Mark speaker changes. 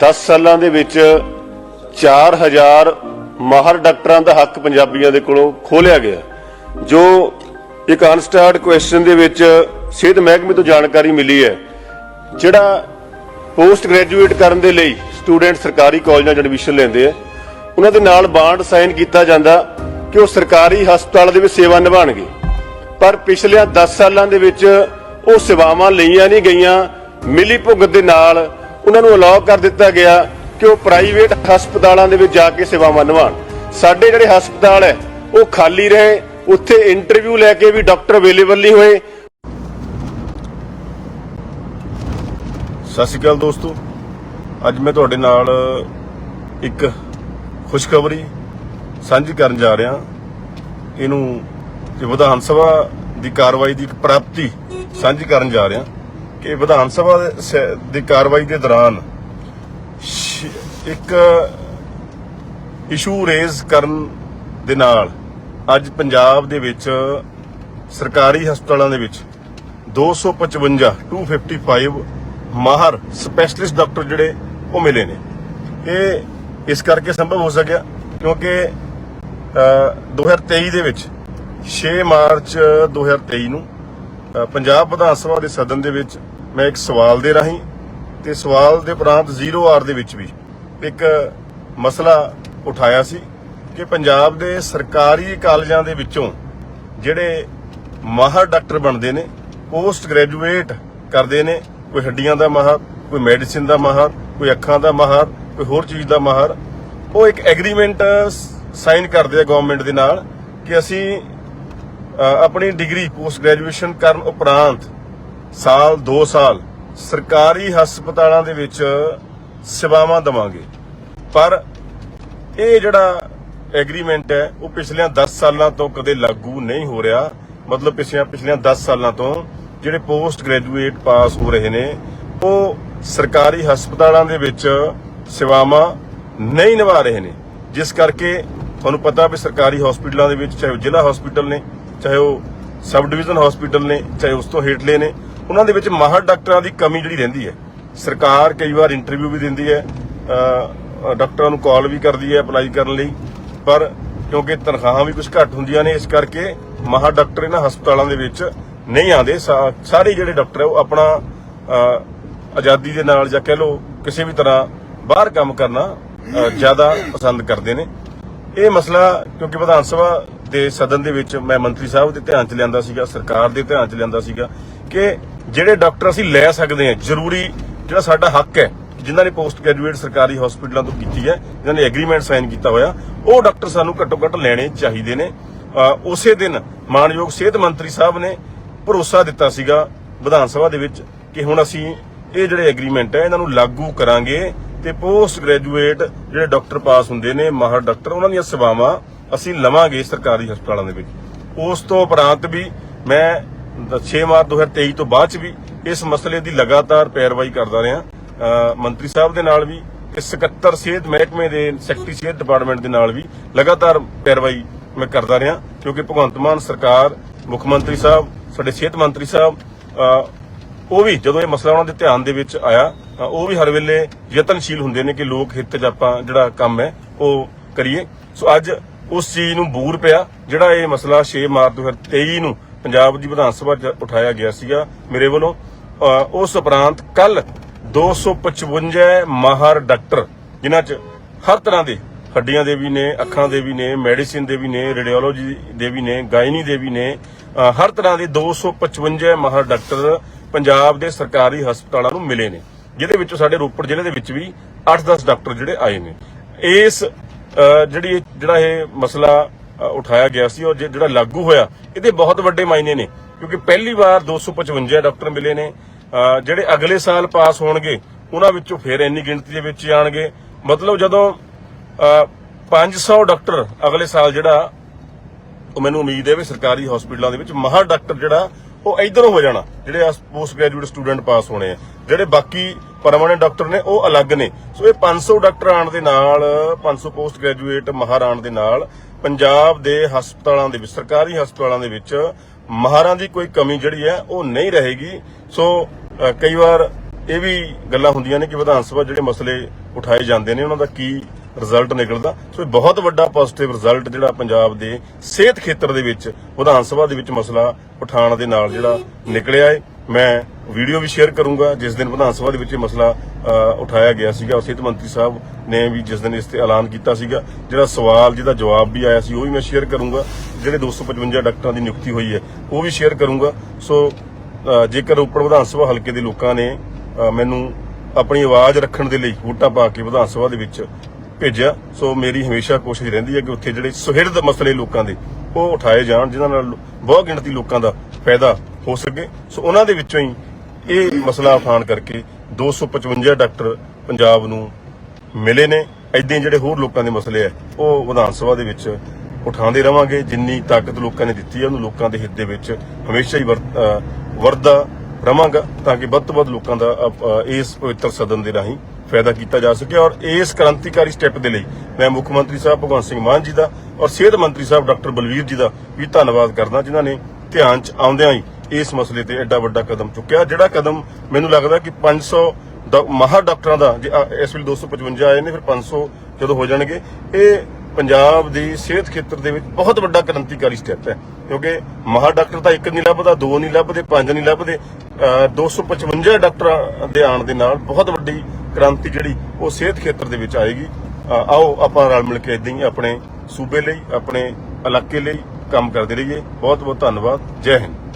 Speaker 1: 10 ਸਾਲਾਂ ਦੇ ਵਿੱਚ 4000 ਮਾਹਰ ਡਾਕਟਰਾਂ ਦਾ ਹੱਕ ਪੰਜਾਬੀਆਂ ਦੇ ਕੋਲੋਂ ਖੋਲਿਆ ਗਿਆ। ਜੋ ਇੱਕ ਅਨਸਟਾਰਟ ਕੁਐਸਚਨ ਦੇ ਵਿੱਚ ਸਿਹਤ ਮਹਿਕਮੇ ਤੋਂ ਜਾਣਕਾਰੀ ਮਿਲੀ ਹੈ, ਜਿਹੜਾ ਪੋਸਟ ਗ੍ਰੈਜੂਏਟ ਕਰਨ ਦੇ ਲਈ ਸਟੂਡੈਂਟ ਸਰਕਾਰੀ ਕਾਲਜਾਂ 'ਚ ਐਡਮਿਸ਼ਨ ਲੈਂਦੇ ਆ, ਉਹਨਾਂ ਦੇ ਨਾਲ ਬਾਂਡ ਸਾਈਨ ਕੀਤਾ ਜਾਂਦਾ ਕਿ ਉਹ ਸਰਕਾਰੀ ਹਸਪਤਾਲ ਦੇ ਵਿੱਚ ਸੇਵਾ ਨਿਭਾਣਗੇ ਪਰ ਪਿਛਲੇ 10 ਸਾਲਾਂ ਦੇ ਵਿੱਚ ਉਹ ਸੇਵਾਵਾਂ ਲਈਆਂ ਨਹੀਂ ਗਈਆਂ, ਮਿਲੀ ਭੁਗਤ ਦੇ ਨਾਲ ਉਹਨਾਂ ਨੂੰ ਅਲਾਉ ਕਰ ਦਿੱਤਾ ਗਿਆ ਕਿ ਉਹ ਪ੍ਰਾਈਵੇਟ ਹਸਪਤਾਲਾਂ ਦੇ ਵਿੱਚ ਜਾ ਕੇ ਸੇਵਾਵਾਂ ਨਿਭਾਉਣ ਸਾਡੇ ਜਿਹੜੇ ਹਸਪਤਾਲ ਹੈ, ਉਹ ਖਾਲੀ ਰਹੇ, ਉੱਥੇ ਇੰਟਰਵਿਊ ਲੈ ਕੇ ਵੀ ਡਾਕਟਰ ਅਵੇਲੇਬਲ ਨਹੀਂ ਹੋਏ।
Speaker 2: ਸਤਿ ਸ਼੍ਰੀ ਅਕਾਲ ਦੋਸਤੋ। ਅੱਜ ਮੈਂ ਤੁਹਾਡੇ ਨਾਲ ਇੱਕ ਖੁਸ਼ਖਬਰੀ ਸਾਂਝੀ ਕਰਨ ਜਾ ਰਿਹਾ। ਇਹਨੂੰ ਵਿਧਾਨ ਸਭਾ ਦੀ ਕਾਰਵਾਈ ਦੀ ਇੱਕ ਪ੍ਰਾਪਤੀ ਸਾਂਝੀ ਕਰਨ ਜਾ ਰਿਹਾ। ਕਿ ਵਿਧਾਨ ਸਭਾ ਦੀ ਕਾਰਵਾਈ ਦੇ ਦੌਰਾਨ ਇੱਕ ਇਸ਼ੂ ਰੇਜ਼ ਕਰਨ ਦੇ ਨਾਲ ਅੱਜ ਪੰਜਾਬ ਦੇ ਵਿੱਚ ਸਰਕਾਰੀ ਹਸਪਤਾਲਾਂ ਦੇ ਵਿੱਚ 255 255 ਮਾਹਰ ਸਪੈਸ਼ਲਿਸਟ ਡਾਕਟਰ ਜਿਹੜੇ ਉਹ ਮਿਲੇ ਨੇ। ਇਹ ਇਸ ਕਰਕੇ ਸੰਭਵ ਹੋ ਸਕਿਆ ਕਿਉਂਕਿ ਅ, 2023 ਦੇ ਵਿੱਚ 6 ਮਾਰਚ 2023 ਨੂੰ ਪੰਜਾਬ ਵਿਧਾਨ ਸਭਾ ਦੇ ਸਦਨ ਦੇ ਵਿੱਚ ਮੈਂ ਇੱਕ ਸਵਾਲ ਦੇ ਰਾਹੀਂ ਤੇ ਸਵਾਲ ਦੇ ਉਪਰੰਤ 0 ਆਰ ਦੇ ਵਿੱਚ ਵੀ ਇੱਕ ਮਸਲਾ ਉਠਾਇਆ ਸੀ ਕਿ ਪੰਜਾਬ ਦੇ ਸਰਕਾਰੀ ਕਾਲਜਾਂ ਦੇ ਵਿੱਚੋਂ ਜਿਹੜੇ ਮਾਹਰ ਡਾਕਟਰ ਬਣਦੇ ਨੇ, ਪੋਸਟ ਗ੍ਰੈਜੂਏਟ ਕਰਦੇ ਨੇ, ਕੋਈ ਹੱਡੀਆਂ ਦਾ ਮਾਹਰ ਕੋਈ ਮੈਡੀਸਿਨ ਦਾ ਮਾਹਰ ਕੋਈ ਅੱਖਾਂ ਦਾ ਮਾਹਰ ਕੋਈ ਹੋਰ ਚੀਜ਼ ਦਾ ਮਾਹਰ ਉਹ ਇੱਕ ਐਗਰੀਮੈਂਟ ਸਾਈਨ ਕਰਦੇ ਆ ਗਵਰਨਮੈਂਟ ਦੇ ਨਾਲ ਕਿ ਅਸੀਂ ਆਪਣੀ ਡਿਗਰੀ ਪੋਸਟ ਗ੍ਰੈਜੂਏਸ਼ਨ ਕਰਨ ਉਪਰੰਤ ਸਾਲ 2 ਸਾਲ ਸਰਕਾਰੀ ਹਸਪਤਾਲਾਂ ਦੇ ਵਿੱਚ ਸੇਵਾਵਾਂ ਦਵਾਂਗੇ। ਪਰ ਇਹ ਜਿਹੜਾ ਐਗਰੀਮੈਂਟ ਹੈ, ਉਹ ਪਿਛਲੀਆਂ 10 ਸਾਲਾਂ ਤੋਂ ਕਦੇ ਲਾਗੂ ਨਹੀਂ ਹੋ ਰਿਹਾ। ਮਤਲਬ ਪਿਛਲੀਆਂ ਪਿਛਲੀਆਂ 10 ਸਾਲਾਂ ਤੋਂ ਜਿਹੜੇ ਪੋਸਟ ਗ੍ਰੈਜੂਏਟ ਪਾਸ ਹੋ ਰਹੇ ਨੇ, ਉਹ ਸਰਕਾਰੀ ਹਸਪਤਾਲਾਂ ਦੇ ਵਿੱਚ ਸੇਵਾਵਾਂ ਨਹੀਂ ਨਿਭਾ ਰਹੇ ਨੇ। ਜਿਸ ਕਰਕੇ ਤੁਹਾਨੂੰ ਪਤਾ ਵੀ ਸਰਕਾਰੀ ਹਸਪਤਾਲਾਂ ਦੇ ਵਿੱਚ, ਚਾਹੇ ਉਹ ਜ਼ਿਲ੍ਹਾ ਹਸਪਤਾਲ ਨੇ ਚਾਹੇ ਉਹ ਸਬ ਡਿਵੀਜ਼ਨ ਹਸਪਤਾਲ ਨੇ, ਚਾਹੇ ਉਸ ਤੋਂ ਹੇਠਲੇ ਨੇ, ਉਹਨਾਂ ਦੇ ਵਿੱਚ ਮਾਹਰ ਡਾਕਟਰਾਂ ਦੀ ਕਮੀ ਜਿਹੜੀ ਰਹਿੰਦੀ ਹੈ। ਸਰਕਾਰ ਕਈ ਵਾਰ ਇੰਟਰਵਿਊ ਵੀ ਦਿੰਦੀ ਹੈ ਡਾਕਟਰਾਂ ਨੂੰ ਕਾਲ ਵੀ ਕਰਦੀ ਹੈ ਅਪਲਾਈ ਕਰਨ ਲਈ, ਪਰ ਕਿਉਂਕਿ ਤਨਖਾਹਾਂ ਵੀ ਕੁਝ ਘੱਟ ਹੁੰਦੀਆਂ ਨੇ, ਇਸ ਕਰਕੇ ਮਾਹਰ ਡਾਕਟਰ ਇਹਨਾਂ ਹਸਪਤਾਲਾਂ ਦੇ ਵਿੱਚ ਨਹੀਂ ਆਉਂਦੇ। ਸਾਰੇ ਜਿਹੜੇ ਡਾਕਟਰ ਉਹ ਆਪਣਾ ਆਜ਼ਾਦੀ ਦੇ ਨਾਲ ਜਾਂ ਕਹਿ ਲਓ ਕਿਸੇ ਵੀ ਤਰ੍ਹਾਂ ਬਾਹਰ ਕੰਮ ਕਰਨਾ ਜ਼ਿਆਦਾ ਪਸੰਦ ਕਰਦੇ ਨੇ। ਇਹ ਮਸਲਾ ਕਿਉਂਕਿ ਵਿਧਾਨ ਸਭਾ ਦੇ ਸਦਨ ਦੇ ਵਿੱਚ ਮੈਂ ਮੰਤਰੀ ਸਾਹਿਬ ਦੇ ਧਿਆਨ ਚ ਲਿਆਂਦਾ ਸੀਗਾ, ਸਰਕਾਰ ਦੇ ਧਿਆਨ ਚ ਲਿਆਂਦਾ ਸੀਗਾ ਕਿ ਜਿਹੜੇ ਡਾਕਟਰ ਅਸੀਂ ਲੈ ਸਕਦੇ ਹਾਂ, ਜ਼ਰੂਰੀ ਜਿਹੜਾ ਸਾਡਾ ਹੱਕ ਹੈ, ਜਿਨ੍ਹਾਂ ਨੇ ਪੋਸਟ ਗ੍ਰੈਜੂਏਟ ਸਰਕਾਰੀ ਹਸਪੀਟਲਾਂ ਤੋਂ ਕੀਤੀ ਹੈ, ਜਿਨ੍ਹਾਂ ਨੇ ਐਗਰੀਮੈਂਟ ਸਾਈਨ ਕੀਤਾ ਹੋਇਆ, ਉਹ ਡਾਕਟਰ ਸਾਨੂੰ ਘੱਟੋ ਘੱਟ ਲੈਣੇ ਚਾਹੀਦੇ ਨੇ। ਉਸੇ ਦਿਨ ਮਾਨਯੋਗ ਸਿਹਤ ਮੰਤਰੀ ਸਾਹਿਬ ਨੇ ਭਰੋਸਾ ਦਿੱਤਾ ਸੀਗਾ ਵਿਧਾਨ ਸਭਾ ਦੇ ਵਿੱਚ ਕਿ ਹੁਣ ਅਸੀਂ ਇਹ ਜਿਹੜੇ ਐਗਰੀਮੈਂਟ ਹੈ, ਇਹਨਾਂ ਨੂੰ ਲਾਗੂ ਕਰਾਂਗੇ ਤੇ ਪੋਸਟ ਗ੍ਰੈਜੂਏਟ ਜਿਹੜੇ ਡਾਕਟਰ ਪਾਸ ਹੁੰਦੇ ਨੇ ਮਾਹਰ ਡਾਕਟਰ, ਉਹਨਾਂ ਦੀਆਂ ਸੇਵਾਵਾਂ ਅਸੀਂ ਲਵਾਂਗੇ ਸਰਕਾਰੀ ਹਸਪਤਾਲਾਂ ਦੇ ਵਿੱਚ। ਉਸ ਤੋਂ ਉਪਰੰਤ ਵੀ ਮੈਂ 6 ਮਾਰਚ 2023 ਤੋਂ ਬਾਅਦ ਚ ਵੀ ਇਸ ਮਸਲੇ ਦੀ ਲਗਾਤਾਰ ਪੈਰਵਾਈ ਕਰਦਾ ਰਿਹਾ। ਮੰਤਰੀ ਸਾਹਿਬ ਦੇ ਨਾਲ ਵੀ ਤੇ ਸਕੱਤਰ ਸਿਹਤ ਮਹਿਕਮੇ ਦੇ ਸੈਕਟਰੀ ਸਿਹਤ ਡਿਪਾਰਟਮੈਂਟ ਦੇ ਨਾਲ ਵੀ ਲਗਾਤਾਰ ਪੈਰਵਾਈ ਮੈਂ ਕਰਦਾ ਰਿਹਾ ਕਿਉਂਕਿ ਭਗਵੰਤ ਮਾਨ ਸਰਕਾਰ, ਮੁੱਖ ਮੰਤਰੀ ਸਾਹਿਬ, ਸਾਡੇ ਸਿਹਤ ਮੰਤਰੀ ਸਾਹਿਬ ਉਹ ਵੀ ਜਦੋਂ ਇਹ ਮਸਲਾ ਉਹਨਾਂ ਦੇ ਧਿਆਨ ਦੇ ਵਿੱਚ ਆਇਆ ਉਹ ਵੀ ਹਰ ਵੇਲੇ ਯਤਨਸ਼ੀਲ ਹੁੰਦੇ ਨੇ ਕਿ ਲੋਕ ਹਿੱਤ 'ਚ ਆਪਾਂ ਜਿਹੜਾ ਕੰਮ ਹੈ ਉਹ ਕਰੀਏ। ਸੋ ਅੱਜ ਉਸ ਚੀਜ਼ ਨੂੰ ਬੂਰ ਪਿਆ ਜਿਹੜਾ ਇਹ ਮਸਲਾ 6 ਮਾਰਚ 2023 ਨੂੰ ਪੰਜਾਬ ਦੀ ਵਿਧਾਨ ਸਭਾ 'ਚ ਉਠਾਇਆ ਗਿਆ ਸੀਗਾ ਮੇਰੇ ਵੱਲੋਂ। ਅ, ਉਸ ਉਪਰੰਤ ਕੱਲ 255 ਮਾਹਰ ਡਾਕਟਰ ਜਿਨ੍ਹਾਂ 'ਚ ਹਰ ਤਰ੍ਹਾਂ ਦੇ ਹੱਡੀਆਂ ਦੇ ਵੀ ਨੇ ਅੱਖਾਂ ਦੇ ਵੀ ਨੇ ਮੈਡੀਸਿਨ ਦੇ ਵੀ ਨੇ ਰੇਡੀਓਲੋਜੀ ਦੇ ਵੀ ਨੇ ਗਾਇਨੀ ਦੇ ਵੀ ਨੇ ਹਰ ਤਰ੍ਹਾਂ ਦੇ 255 ਮਾਹਰ ਡਾਕਟਰ ਪੰਜਾਬ ਦੇ ਸਰਕਾਰੀ ਹਸਪਤਾਲਾਂ ਨੂੰ ਮਿਲੇ ਨੇ ਜਿਹਦੇ ਵਿੱਚੋਂ ਸਾਡੇ ਰੋਪੜ ਜ਼ਿਲ੍ਹੇ ਦੇ ਵਿੱਚ ਵੀ 8-10 ਡਾਕਟਰ ਜਿਹੜੇ ਆਏ ਨੇ। ਇਸ ਜਿਹੜੀ ਜਿਹੜਾ ਇਹ ਮਸਲਾ ਉਠਾਇਆ ਗਿਆ ਸੀ ਔਰ ਜਿਹੜਾ ਲਾਗੂ ਹੋਇਆ ਇਹਦੇ ਬਹੁਤ ਵੱਡੇ ਮਾਇਨੇ ਨੇ। ਕਿਉਂਕਿ ਪਹਿਲੀ ਵਾਰ 255 ਡਾਕਟਰ ਮਿਲੇ ਨੇ। ਜਿਹੜੇ ਅਗਲੇ ਸਾਲ ਪਾਸ ਹੋਣਗੇ ਉਹਨਾਂ ਵਿੱਚੋਂ ਫਿਰ ਇੰਨੀ ਗਿਣਤੀ ਦੇ ਵਿੱਚ ਹੀ ਆਣਗੇ। ਮਤਲਬ ਜਦੋਂ ਅ, 500 ਡਾਕਟਰ ਅਗਲੇ ਸਾਲ ਜਿਹੜਾ ਮੈਨੂੰ ਉਮੀਦ ਹੈ ਵੀ ਸਰਕਾਰੀ ਹਸਪੀਟਲਾਂ ਦੇ ਵਿੱਚ ਮਾਹਰ ਡਾਕਟਰ ਜਿਹੜਾ ਉਹ ਇਧਰੋਂ ਹੋ ਜਾਣਾ। ਜਿਹੜੇ ਪੋਸਟ ਗ੍ਰੈਜੂਏਟ ਸਟੂਡੈਂਟ ਪਾਸ ਹੋਣੇ ਆ। ਜਿਹੜੇ ਬਾਕੀ ਪਰਮਾਨੈਂਟ ਡਾਕਟਰ ਨੇ, ਉਹ ਅਲੱਗ ਨੇ। ਸੋ ਇਹ 500 ਡਾਕਟਰ ਆਣ ਦੇ ਨਾਲ 500 ਪੋਸਟ ਗ੍ਰੈਜੂਏਟ ਮਾਹਰ ਆਣ ਦੇ ਨਾਲ, ਪੰਜਾਬ ਦੇ ਹਸਪਤਾਲਾਂ ਦੇ ਵਿੱਚ, ਸਰਕਾਰੀ ਹਸਪਤਾਲਾਂ ਦੇ ਵਿੱਚ ਮਾਹਰਾਂ ਦੀ ਕੋਈ ਕਮੀ ਜਿਹੜੀ ਹੈ, ਉਹ ਨਹੀਂ ਰਹੇਗੀ। ਸੋ ਕਈ ਵਾਰ ਇਹ ਵੀ ਗੱਲਾਂ ਹੁੰਦੀਆਂ ਨੇ ਕਿ ਵਿਧਾਨ ਸਭਾ ਜਿਹੜੇ ਮਸਲੇ ਉਠਾਏ ਜਾਂਦੇ ਨੇ, ਉਹਨਾਂ ਦਾ ਕੀ ਰਿਜ਼ਲਟ ਨਿਕਲਦਾ। ਸੋ ਇਹ ਬਹੁਤ ਵੱਡਾ ਪੋਜ਼ਿਟਿਵ ਰਿਜ਼ਲਟ ਜਿਹੜਾ ਪੰਜਾਬ ਦੇ ਸਿਹਤ ਖੇਤਰ ਦੇ ਵਿੱਚ, ਵਿਧਾਨ ਸਭਾ ਦੇ ਵਿੱਚ ਮਸਲਾ ਉਠਾਉਣ ਦੇ ਨਾਲ ਜਿਹੜਾ ਨਿਕਲਿਆ ਹੈ ਮੈਂ ਵੀਡੀਓ ਵੀ ਸ਼ੇਅਰ ਕਰੂੰਗਾ, ਜਿਸ ਦਿਨ ਵਿਧਾਨ ਸਭਾ ਦੇ ਵਿੱਚ ਇਹ ਮਸਲਾ ਉਠਾਇਆ ਗਿਆ ਸੀਗਾ ਸਿਹਤ ਮੰਤਰੀ ਸਾਹਿਬ ਨੇ ਵੀ ਜਿਸ ਦਿਨ ਇਸ ਤੇ ਐਲਾਨ ਕੀਤਾ ਸੀਗਾ। ਜਿਹੜਾ ਸਵਾਲ, ਜਿਹਦਾ ਜਵਾਬ ਵੀ ਆਇਆ ਸੀ, ਉਹ ਵੀ ਮੈਂ ਸ਼ੇਅਰ ਕਰੂੰਗਾ। ਜਿਹੜੇ 255 ਡਾਕਟਰਾਂ ਦੀ ਨਿਯੁਕਤੀ ਹੋਈ ਹੈ, ਉਹ ਵੀ ਸ਼ੇਅਰ ਕਰੂੰਗਾ। ਸੋ ਜੇਕਰ ਰੋਪੜ ਵਿਧਾਨ ਸਭਾ ਹਲਕੇ ਦੇ ਲੋਕਾਂ ਨੇ ਮੈਨੂੰ ਆਪਣੀ ਆਵਾਜ਼ ਰੱਖਣ ਦੇ ਲਈ ਵੋਟਾਂ ਪਾ ਕੇ ਵਿਧਾਨ ਸਭਾ ਦੇ ਵਿੱਚ ਭੇਜਿਆ। ਸੋ ਮੇਰੀ ਹਮੇਸ਼ਾ ਕੋਸ਼ਿਸ਼ ਰਹਿੰਦੀ ਹੈ ਕਿ ਉੱਥੇ ਜਿਹੜੇ ਸੁਹਿਰਦ ਮਸਲੇ ਲੋਕਾਂ ਦੇ ਉਹ ਉਠਾਏ ਜਾਣ, ਜਿਨ੍ਹਾਂ ਨਾਲ ਬਹੁਤ ਗਿਣਤੀ ਲੋਕਾਂ ਦਾ ਫਾਇਦਾ ਹੋ ਸਕੇ। ਸੋ ਉਹਨਾਂ ਦੇ ਵਿੱਚੋਂ ਹੀ ਇਹ ਮਸਲਾ ਉਠਾਉਣ ਕਰਕੇ 255 ਡਾਕਟਰ ਪੰਜਾਬ ਨੂੰ ਮਿਲੇ ਨੇ। ਐਦਾਂ ਹੀ ਜਿਹੜੇ ਹੋਰ ਲੋਕਾਂ ਦੇ ਮਸਲੇ ਆ, ਉਹ ਵਿਧਾਨ ਸਭਾ ਦੇ ਵਿੱਚ ਉਠਾਉਂਦੇ ਰਵਾਂਗੇ। ਜਿੰਨੀ ਤਾਕਤ ਲੋਕਾਂ ਨੇ ਦਿੱਤੀ ਹੈ ਉਹਨੂੰ ਲੋਕਾਂ ਦੇ ਹਿੱਤ ਦੇ ਵਿੱਚ ਹਮੇਸ਼ਾ ਹੀ ਵਰ- ਵਰਦਾ ਰਵਾਂਗਾ, ਤਾਂ ਕਿ ਵੱਧ ਤੋਂ ਵੱਧ ਲੋਕਾਂ ਦਾ ਇਸ ਪਵਿੱਤਰ ਸਦਨ ਦੇ ਰਾਹੀਂ ਫਾਇਦਾ ਕੀਤਾ ਜਾ ਸਕੇ ਔਰ ਇਸ ਕ੍ਰਾਂਤੀਕਾਰੀ ਸਟੈਪ ਦੇ ਲਈ ਮੈਂ ਮੁੱਖ ਮੰਤਰੀ ਸਾਹਿਬ ਭਗਵੰਤ ਸਿੰਘ ਮਾਨ ਜੀ ਦਾ ਔਰ ਸਿਹਤ ਮੰਤਰੀ ਸਾਹਿਬ ਡਾਕਟਰ ਬਲਵੀਰ ਜੀ ਦਾ ਵੀ ਧੰਨਵਾਦ ਕਰਦਾ, ਜਿਨ੍ਹਾਂ ਨੇ ਧਿਆਨ ਚ ਆਉਂਦਿਆਂ ਹੀ ਇਸ ਮਸਲੇ ਤੇ ਐਡਾ ਵੱਡਾ ਕਦਮ ਚੁੱਕਿਆ। ਜਿਹੜਾ ਕਦਮ ਮੈਨੂੰ ਲੱਗਦਾ ਕਿ 500 ਡਾ- ਮਾਹਰ ਡਾਕਟਰਾਂ ਦਾ ਜੇ ਇਸ ਵੇਲੇ 255 ਆਏ ਨੇ, ਫਿਰ 500 ਜਦੋਂ ਹੋ ਜਾਣਗੇ, ਇਹ ਪੰਜਾਬ ਦੀ ਸਿਹਤ ਖੇਤਰ ਦੇ ਵਿੱਚ ਬਹੁਤ ਵੱਡਾ ਕ੍ਰਾਂਤੀਕਾਰੀ ਸਟੈਪ ਹੈ। ਕਿਉਂਕਿ ਮਾਹਰ ਡਾਕਟਰ ਤਾਂ ਇੱਕ ਨਹੀਂ ਲੱਭਦਾ, ਦੋ ਨਹੀਂ ਲੱਭਦੇ, ਪੰਜ ਨਹੀਂ ਲੱਭਦੇ ਅਹ 255 ਡਾਕਟਰਾਂ ਦੇ ਆਉਣ ਦੇ ਨਾਲ ਬਹੁਤ ਵੱਡੀ ਕ੍ਰਾਂਤੀ ਜਿਹੜੀ ਉਹ ਸਿਹਤ ਖੇਤਰ ਦੇ ਵਿੱਚ ਆਏਗੀ। ਆਓ ਆਪਾਂ ਰਲ ਮਿਲ ਕੇ ਇਦਾਂ ਹੀ ਆਪਣੇ ਸੂਬੇ ਲਈ, ਆਪਣੇ ਇਲਾਕੇ ਲਈ ਕੰਮ ਕਰਦੇ ਰਹੀਏ। ਬਹੁਤ ਬਹੁਤ ਧੰਨਵਾਦ। ਜੈ ਹਿੰਦ।